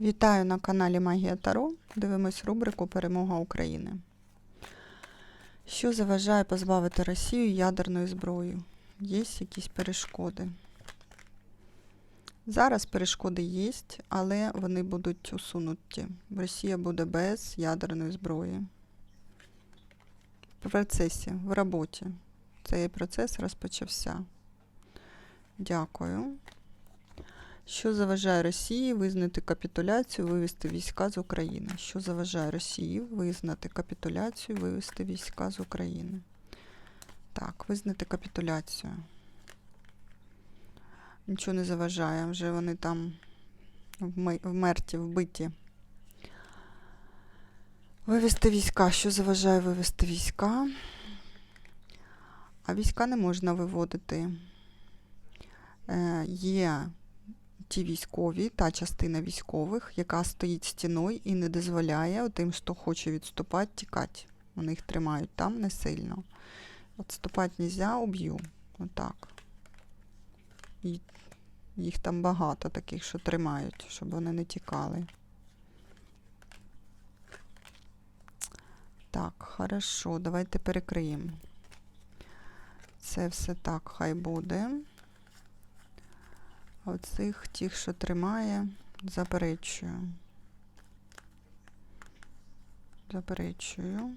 Вітаю на каналі Магія Таро. Дивимось рубрику Перемога України. Що заважає позбавити Росію ядерної зброї? Є якісь перешкоди? Зараз перешкоди є, але вони будуть усунуті. Росія буде без ядерної зброї. В процесі, в роботі. Цей процес розпочався. Дякую. Що заважає Росії визнати капітуляцію, вивести війська з України? Що заважає Росії визнати капітуляцію, вивести війська з України? Так, визнати капітуляцію. Нічого не заважає, вже вони там вмерті, вбиті. Вивести війська. Що заважає вивести війська? А війська не можна виводити. Е, є ті військові, та частина військових, яка стоїть стіною і не дозволяє тим, хто хоче відступати, тікати. Вони їх тримають там не сильно. Відступати можна, уб'ю. Отак. І їх там багато таких, що тримають, щоб вони не тікали. Так, хорошо, давайте перекриємо. Це все так, хай буде. Оцих тих, що тримає, заперечую. Заперечую.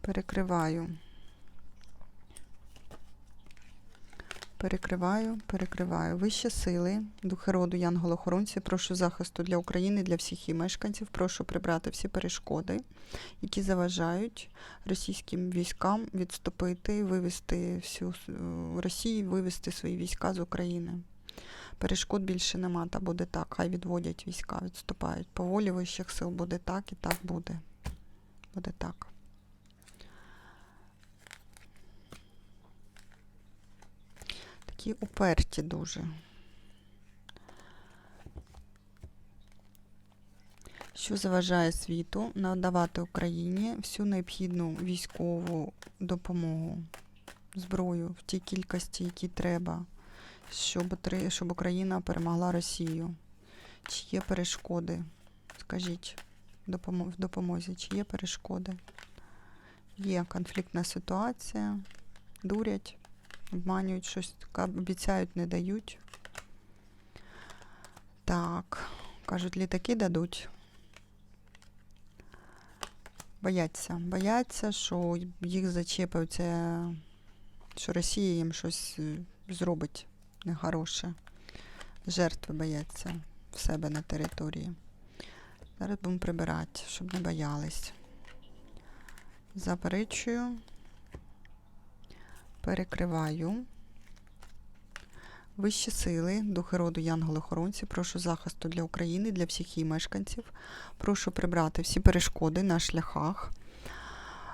Перекриваю. Перекриваю, перекриваю. Вищі сили, духи роду, янголохоронці, прошу захисту для України, для всіх її мешканців. Прошу прибрати всі перешкоди, які заважають російським військам відступити вивести всю е, Росію, вивести свої війська з України. Перешкод більше нема, та буде так. Хай відводять війська, відступають. По волі вищих сил буде так і так буде. Буде так. Такі уперті дуже. Що заважає світу надавати Україні всю необхідну військову допомогу, зброю в тій кількості, які треба, щоб, щоб Україна перемогла Росію? Чи є перешкоди? Скажіть в допомозі, чи є перешкоди? Є конфліктна ситуація, дурять, обманюють щось, обіцяють, не дають. Так, кажуть, літаки дадуть. Бояться. Бояться, що їх зачепаються, що Росія їм щось е, зробить нехороше. Жертви бояться в себе на території. Зараз будемо прибирати, щоб не боялись. Заперечую. Перекриваю. Вищі сили, духи роду янголи-охоронці, прошу захисту для України, для всіх її мешканців. Прошу прибрати всі перешкоди на шляхах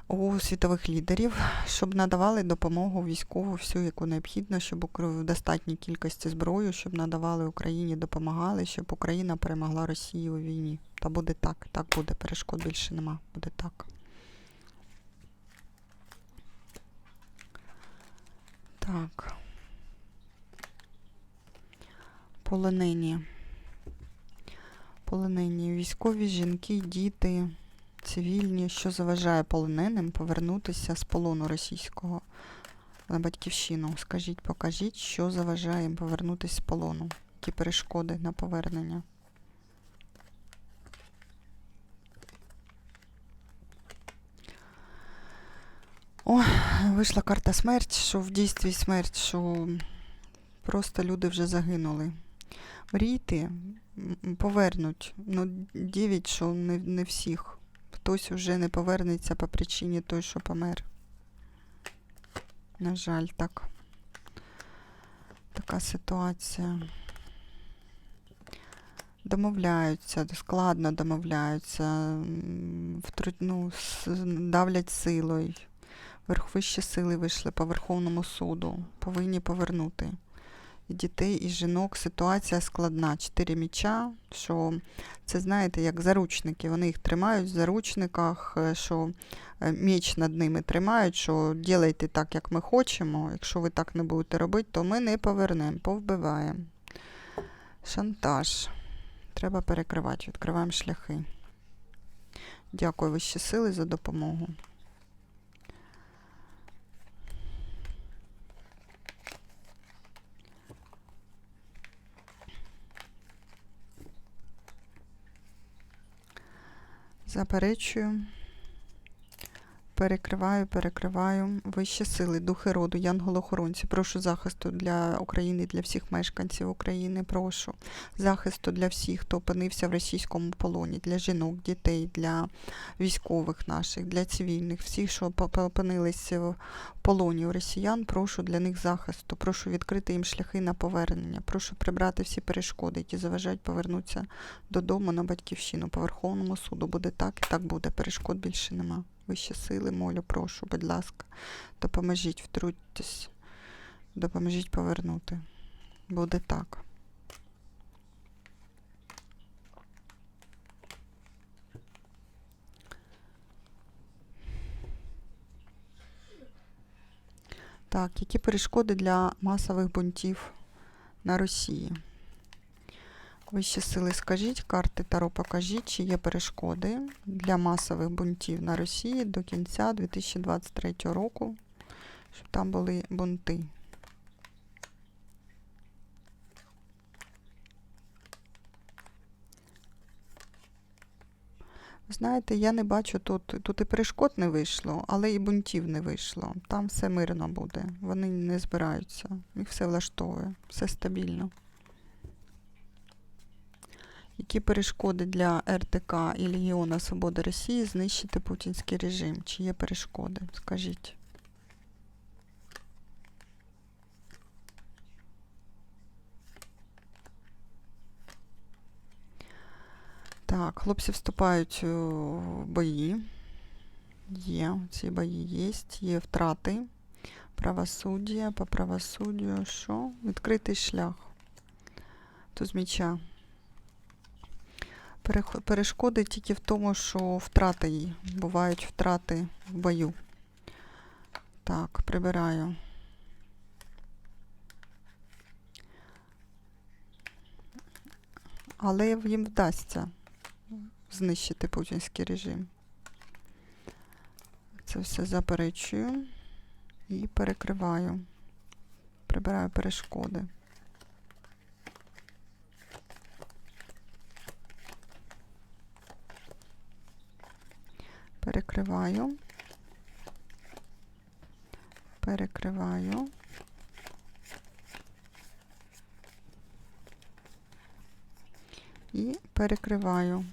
у світових лідерів, щоб надавали допомогу військову всю, яку необхідно, щоб в достатній кількості зброю, щоб надавали Україні, допомагали, щоб Україна перемогла Росію у війні. Та буде так, так буде, перешкод більше нема, буде так. Так. Полонені. Полонені військові жінки, діти, цивільні, що заважає полоненим повернутися з полону російського на батьківщину. Скажіть, покажіть, що заважає їм повернутися з полону, які перешкоди на повернення. Ой, вийшла карта смерть, що в дійстві смерть, що просто люди вже загинули. Мрійте, повернуть. Ну, дівіть, що не, не всіх. Хтось вже не повернеться по причині той, що помер. На жаль, так. Така ситуація. Домовляються, складно домовляються, втру- ну, давлять силою. Верх вищі сили вийшли по Верховному суду. Повинні повернути і дітей, і жінок. Ситуація складна. Чотири міча, що це, знаєте, як заручники. Вони їх тримають в заручниках, е, що е, меч над ними тримають, що ділайте так, як ми хочемо. Якщо ви так не будете робити, то ми не повернемо, повбиваємо. Шантаж. Треба перекривати. Відкриваємо шляхи. Дякую вищі сили за допомогу. Заперечую. Перекриваю, перекриваю. Вищі сили, духи роду, янголохоронці. Прошу захисту для України, для всіх мешканців України. Прошу захисту для всіх, хто опинився в російському полоні, для жінок, дітей, для військових наших, для цивільних, всіх, що опинилися в полоні у росіян. Прошу для них захисту. Прошу відкрити їм шляхи на повернення. Прошу прибрати всі перешкоди, які заважають повернутися додому на батьківщину. По Верховному суду буде так і так буде. Перешкод більше нема. Вищі сили, молю, прошу, будь ласка, допоможіть, втрутьтесь, допоможіть повернути. Буде так. Так, які перешкоди для масових бунтів на Росії? Вищі сили, скажіть, карти Таро покажіть, чи є перешкоди для масових бунтів на Росії до кінця 2023 року, щоб там були бунти. Знаєте, я не бачу тут, тут і перешкод не вийшло, але і бунтів не вийшло. Там все мирно буде. Вони не збираються. Їх все влаштовує, все стабільно. Які перешкоди для РТК і Легіона Свободи Росії знищити путінський режим? Чи є перешкоди? Скажіть. Так, хлопці вступають у бої. Є, ці бої є, є втрати. Правосуддя, по правосуддю, що? Відкритий шлях. Туз міча. Перешкоди тільки в тому, що втрати є. Бувають втрати в бою. Так, прибираю. Але їм вдасться знищити путінський режим. Це все заперечую і перекриваю. Прибираю перешкоди. Перекриваю. Перекриваю. І перекриваю.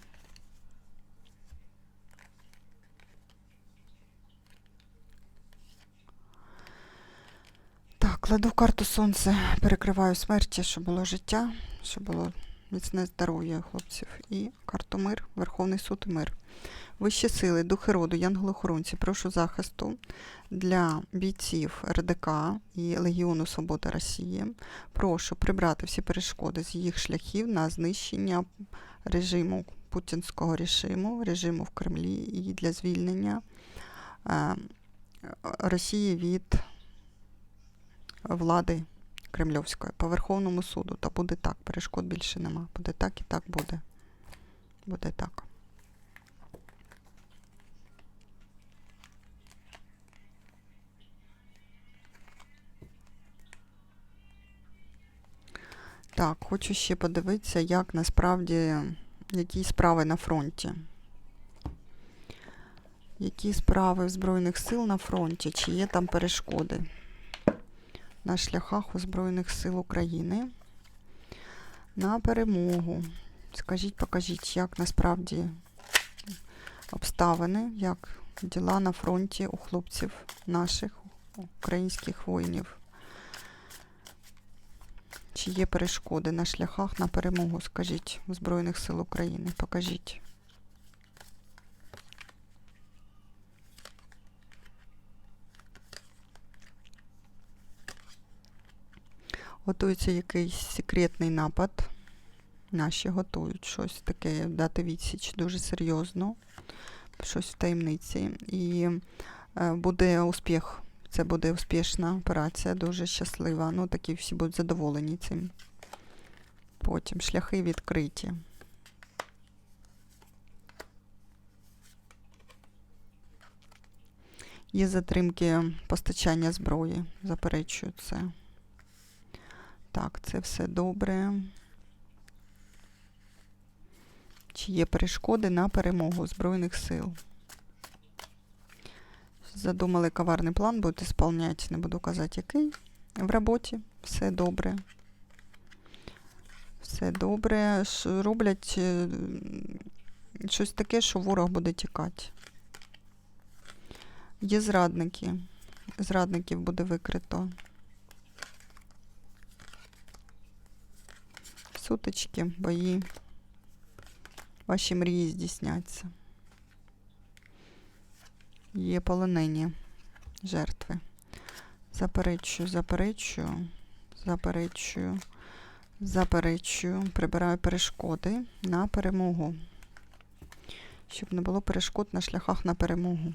Так, кладу карту сонце, перекриваю смерті, щоб було життя, щоб було міцне здоров'я хлопців. І карту мир, Верховний суд мир. Вищі сили, духи роду, янголохоронці, прошу захисту для бійців РДК і Легіону Свободи Росії. Прошу прибрати всі перешкоди з їх шляхів на знищення режиму путінського режиму, режиму в Кремлі і для звільнення е, Росії від влади кремльовської по Верховному суду. Та буде так, перешкод більше нема. Буде так і так буде. Буде так. Так, хочу ще подивитися, як насправді, які справи на фронті. Які справи в Збройних сил на фронті, чи є там перешкоди на шляхах у Збройних сил України на перемогу. Скажіть, покажіть, як насправді обставини, як діла на фронті у хлопців наших українських воїнів. Чи є перешкоди на шляхах на перемогу, скажіть, Збройних сил України? Покажіть. Готується якийсь секретний напад. Наші готують щось таке, дати відсіч дуже серйозно, щось в таємниці. І е, буде успіх. Це буде успішна операція, дуже щаслива. Ну, такі всі будуть задоволені цим. Потім шляхи відкриті. Є затримки постачання зброї, заперечую це. Так, це все добре. Чи є перешкоди на перемогу Збройних сил? Задумали коварний план, будете сповняти, не буду казати, який. В роботі все добре. Все добре. Роблять е, щось таке, що ворог буде тікати. Є зрадники. Зрадників буде викрито. Сутички, бої. Ваші мрії здійсняться. Є полонені жертви. Заперечую, заперечую, заперечую, заперечую. Прибираю перешкоди на перемогу. Щоб не було перешкод на шляхах на перемогу.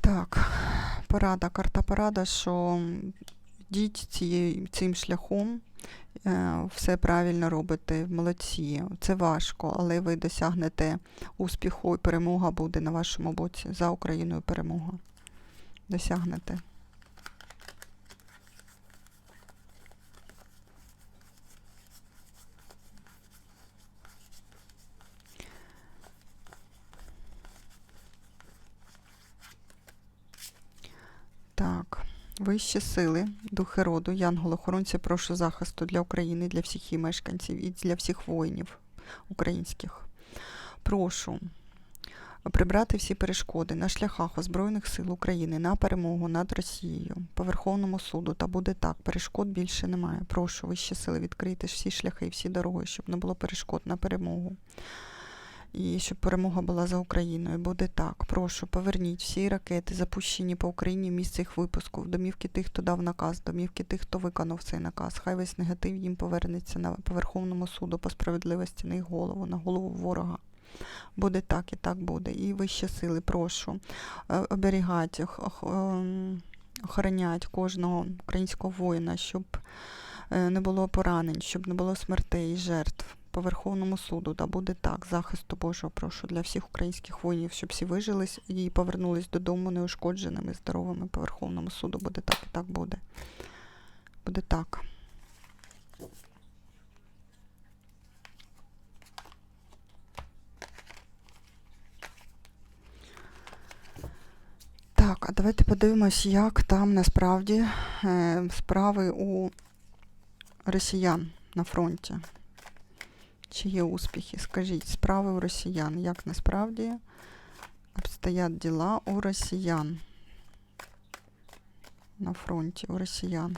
Так, порада, карта порада, що йдіть цією, цим шляхом, все правильно робите, молодці. Це важко, але ви досягнете успіху і перемога буде на вашому боці. За Україною перемога. Досягнете. Так, вищі сили, духи роду, янголи-охоронці, прошу захисту для України, для всіх її мешканців і для всіх воїнів українських. Прошу прибрати всі перешкоди на шляхах озброєних сил України на перемогу над Росією по Верховному суду. Та буде так. Перешкод більше немає. Прошу вищі сили відкрити всі шляхи, всі дороги, щоб не було перешкод на перемогу. І щоб перемога була за Україною. Буде так. Прошу, поверніть всі ракети, запущені по Україні в місце випуску, в домівки тих, хто дав наказ, домівки тих, хто виконав цей наказ. Хай весь негатив їм повернеться на по Верховному суду по справедливості на їх голову, на голову ворога. Буде так і так буде. І вищі сили, прошу е, оберігати, ем, охоронять кожного українського воїна, щоб е, не було поранень, щоб не було смертей і жертв. По Верховному суду, да буде так, захисту Божого прошу для всіх українських воїнів, щоб всі вижили і повернулись додому неушкодженими, здоровими. По Верховному суду буде так і так буде. Буде так. Так, а давайте подивимось, як там насправді е, справи у росіян на фронті. Чи є успіхи? Скажіть, справи у росіян. Як насправді обстоять діла у росіян на фронті у росіян?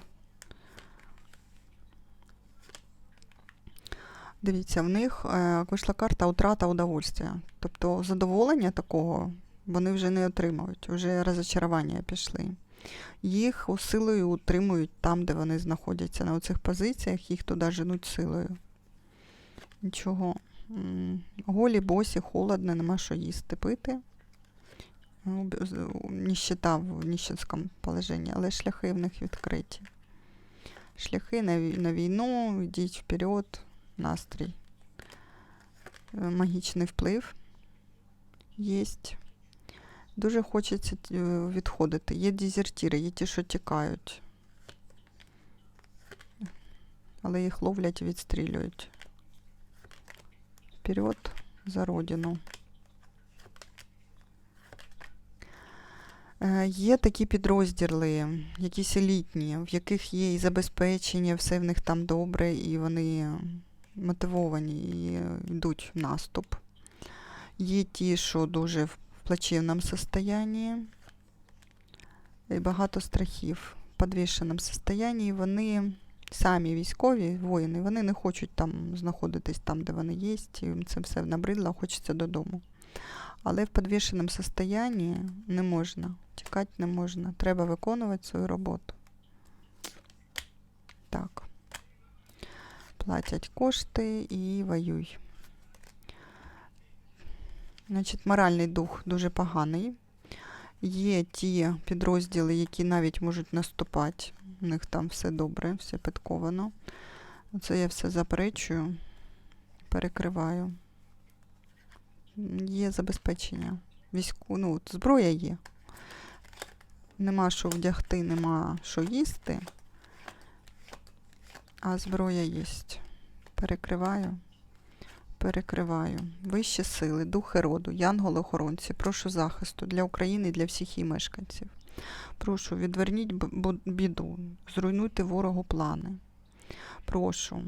Дивіться, в них е, вийшла карта утрата удовольствия. Тобто задоволення такого вони вже не отримують, вже розочарування пішли. Їх силою утримують там, де вони знаходяться, на оцих позиціях, їх туди женуть силою. Нічого. Голі, босі, холодно, нема що їсти, пити. Ну, б- з- у- Ніщета в ніщенському положенні, але шляхи в них відкриті. Шляхи на, війну, йдіть вперед, настрій. Е, Магічний вплив єсть. Дуже хочеться е, відходити. Є дезертіри, є ті, що тікають. Але їх ловлять і відстрілюють. Вперед за родину. Е, Є такі підрозділи, якісь елітні, в яких є і забезпечення, все в них там добре, і вони мотивовані і йдуть в наступ. Є ті, що дуже в плачевному состоянні, і багато страхів в підвішеному состоянні. Вони самі військові воїни, вони не хочуть там знаходитись там, де вони є, їм це все набридло, хочеться додому. Але в підвішеному состоянні не можна, тікати не можна. Треба виконувати свою роботу. Так. Платять кошти і воюй. Значить, моральний дух дуже поганий. Є ті підрозділи, які навіть можуть наступати У них там все добре, все підковано. Це я все заперечую, перекриваю. Є забезпечення. Війську, ну, от зброя є. Нема що вдягти, нема що їсти. А зброя є. Перекриваю. Перекриваю. Вищі сили, духи роду, янголи-охоронці, прошу захисту для України і для всіх її мешканців. Прошу, відверніть біду, зруйнуйте ворогу плани. Прошу.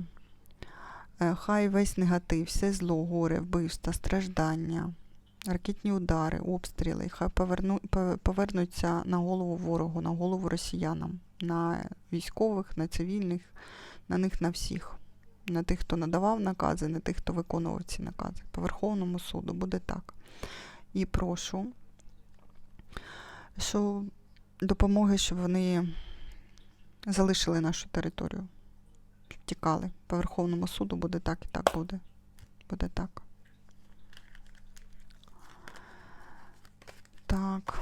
Е, Хай весь негатив, все зло, горе, вбивства, страждання, ракетні удари, обстріли, хай поверну, повернуться на голову ворогу, на голову росіянам, на військових, на цивільних, на них на всіх. На тих, хто надавав накази, на тих, хто виконував ці накази. По Верховному суду буде так. І прошу, що допомоги, щоб вони залишили нашу територію. Тікали. По Верховному суду буде так і так буде. Буде так. Так.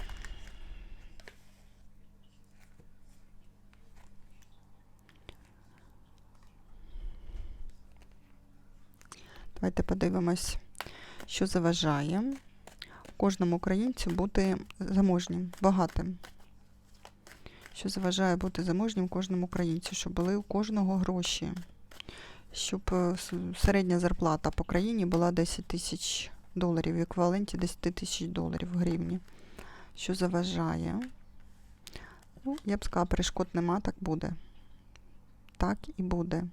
Давайте подивимось, що заважає кожному українцю бути заможнім, багатим. Що заважає бути заможнім кожному українцю, щоб були у кожного гроші, щоб е, середня зарплата по країні була 10 тисяч доларів, в еквіваленті 10 тисяч доларів в гривні. Що заважає? Ну, я б сказала, перешкод нема, так буде. Так і буде.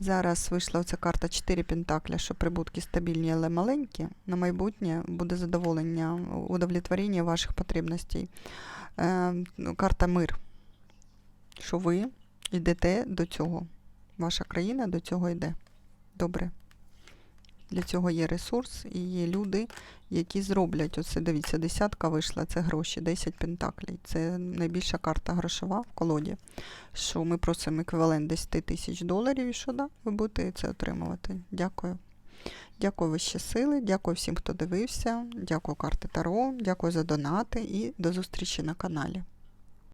Зараз вийшла оця карта 4 пентакля, що прибутки стабільні, але маленькі. На майбутнє буде задоволення, удовлетворення ваших потрібностей. Е, ну, карта мир. Що ви йдете до цього. Ваша країна до цього йде. Добре. Для цього є ресурс і є люди, які зроблять оце. Дивіться, десятка вийшла, це гроші, 10 пентаклей. Це найбільша карта грошова в колоді. Що ми просимо еквівалент 10 тисяч доларів, і що да, ви будете це отримувати. Дякую. Дякую вищі сили, дякую всім, хто дивився. Дякую карти Таро, дякую за донати і до зустрічі на каналі.